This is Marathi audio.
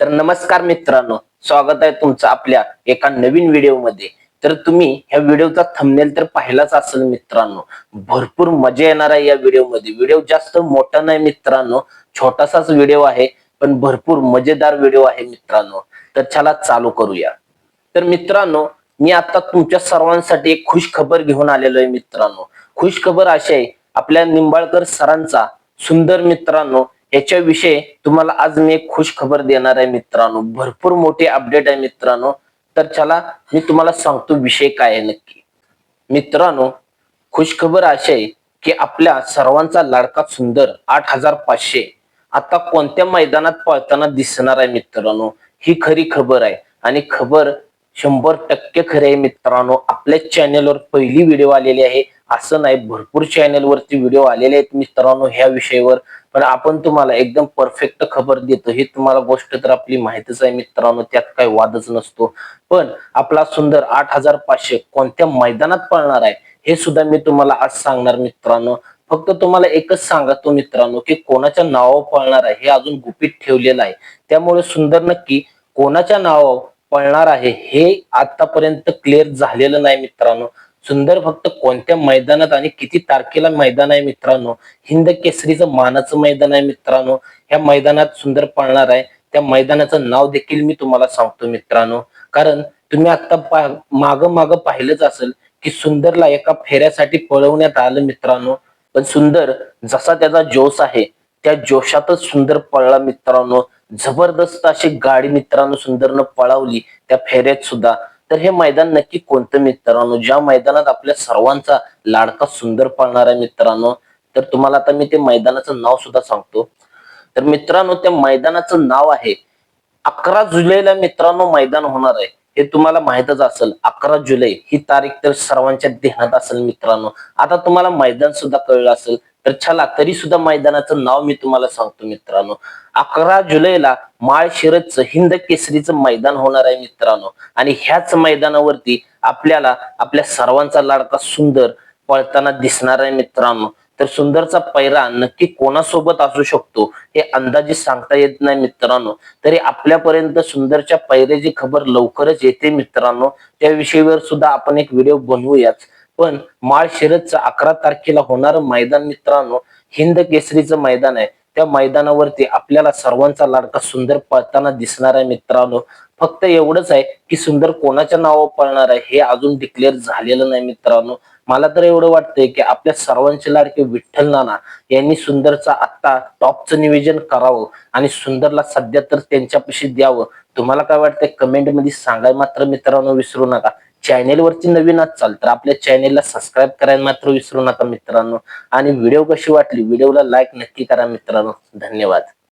तर नमस्कार मित्रांनो स्वागत आहे तुमचं आपल्या एका नवीन व्हिडिओमध्ये. तर तुम्ही ह्या व्हिडिओचा थंबनेल तर पाहिलाच असेल मित्रांनो. भरपूर मजा येणार आहे या व्हिडिओमध्ये. व्हिडिओ जास्त मोठा नाही मित्रांनो छोटासाच व्हिडिओ आहे पण भरपूर मजेदार व्हिडिओ आहे मित्रांनो. तर चला चालू करूया. तर मित्रांनो मी आता तुमच्या सर्वांसाठी एक खुश खबर घेऊन आलेलो आहे मित्रांनो. खुश खबर अशी आहे आपल्या निंबाळकर सरांचा सुंदर मित्रांनो याच्याविषयी तुम्हाला आज मी एक खुश खबर देणार आहे मित्रांनो. भरपूर मोठी अपडेट आहे मित्रांनो. तर चला मी तुम्हाला सांगतो विषय काय आहे नक्की. मित्रांनो खुश खबर अशी आहे की आपल्या सर्वांचा लाडका सुंदर आठ हजार पाचशे आता कोणत्या मैदानात पळताना दिसणार आहे मित्रांनो? ही खरी खबर आहे. आणि खबर शंभर टक्के खरे आहे मित्रांनो. आपल्या चॅनेलवर पहिली व्हिडिओ आलेली आहे. असं नाही भरपूर चॅनेलवरती व्हिडिओ आलेले आहेत मित्रांनो ह्या विषयावर. पण आपण तुम्हाला एकदम परफेक्ट खबर देतो. ही तुम्हाला गोष्ट तर आपली माहितीच आहे मित्रांनो त्यात काही वादच नसतो. पण आपला सुंदर आठ हजार पाचशे कोणत्या मैदानात पळणार आहे हे सुद्धा मी तुम्हाला आज सांगणार मित्रांनो. फक्त तुम्हाला एकच सांगतो मित्रांनो की कोणाच्या नावावर पळणार आहे हे अजून गुपित ठेवलेलं आहे. त्यामुळे सुंदर नक्की कोणाच्या नावावर पळणार आहे हे आतापर्यंत क्लिअर झालेलं नाही मित्रांनो. सुंदर फक्त कोणत्या मैदानात आणि किती तारखेला मैदान आहे मित्रांनो? हिंद केसरीचं मानाचं मैदान आहे मित्रांनो. ह्या मैदानात सुंदर पळणार आहे. त्या मैदानाचं नाव देखील मी तुम्हाला सांगतो मित्रांनो. कारण तुम्ही आता माग माग पाहिलंच असेल की सुंदरला एका फेऱ्यासाठी पळवण्यात आलं मित्रांनो. पण सुंदर जसा त्याचा जोश आहे त्या जोशातच सुंदर पळला मित्रांनो. जबरदस्त अशी गाडी मित्रांनो सुंदरनं पळवली त्या फेऱ्यात सुद्धा. तर हे मैदान नक्की कोणतं मित्रांनो? ज्या मैदानात आपल्या सर्वांचा लाडका सुंदर पळणार आहे मित्रांनो तर तुम्हाला आता मी ते मैदानाचं नाव सुद्धा सांगतो. तर मित्रांनो त्या मैदानाचं नाव आहे अकरा जुलैला मित्रांनो मैदान होणार आहे. हे तुम्हाला माहितच असेल अकरा जुलै ही तारीख तर सर्वांच्या ध्यानात असेल मित्रांनो. आता तुम्हाला मैदान सुद्धा कळलं असेल. तर चला तरी सुद्धा मैदानाचं नाव मी तुम्हाला सांगतो मित्रांनो. अकरा जुलैला माळशिरसचं हिंद केसरीचं मैदान होणार आहे मित्रांनो. आणि ह्याच मैदानावरती आपल्याला आपल्या सर्वांचा लाडका सुंदर पळताना दिसणार आहे मित्रांनो. तर सुंदरचा पैरा नक्की कोणासोबत असू शकतो हे अंदाजे सांगता येत नाही मित्रांनो. तरी आपल्यापर्यंत सुंदरच्या पैऱ्याची खबर लवकरच येते मित्रांनो. त्या विषयावर सुद्धा आपण एक व्हिडिओ बनवूयाच. पण माळशिरसचं अकरा तारखेला होणारं मैदान मित्रांनो. हिंद केसरीचं मैदान आहे. त्या मैदानावरती आपल्याला सर्वांचा लाडका सुंदर पळताना दिसणार आहे मित्रांनो. फक्त एवढंच आहे की सुंदर कोणाच्या नावावर पळणार आहे हे अजून डिक्लेअर झालेलं नाही मित्रांनो. मला तर एवढं वाटतंय की आपल्या सर्वांचे लाडके विठ्ठल नाना यांनी सुंदरचा आत्ता टॉपचं नियोजन करावं आणि सुंदरला सध्या तर त्यांच्यापाशी द्यावं. तुम्हाला काय वाटतंय? कमेंटमध्ये सांगाय मात्र मित्रांनो विसरू नका. चॅनेलवरती नवीन असाल तर आपल्या चॅनेलला सबस्क्राईब करायला मात्र विसरू नका मित्रांनो. आणि व्हिडिओ कशी वाटली? व्हिडिओला लाईक नक्की करा मित्रांनो. धन्यवाद.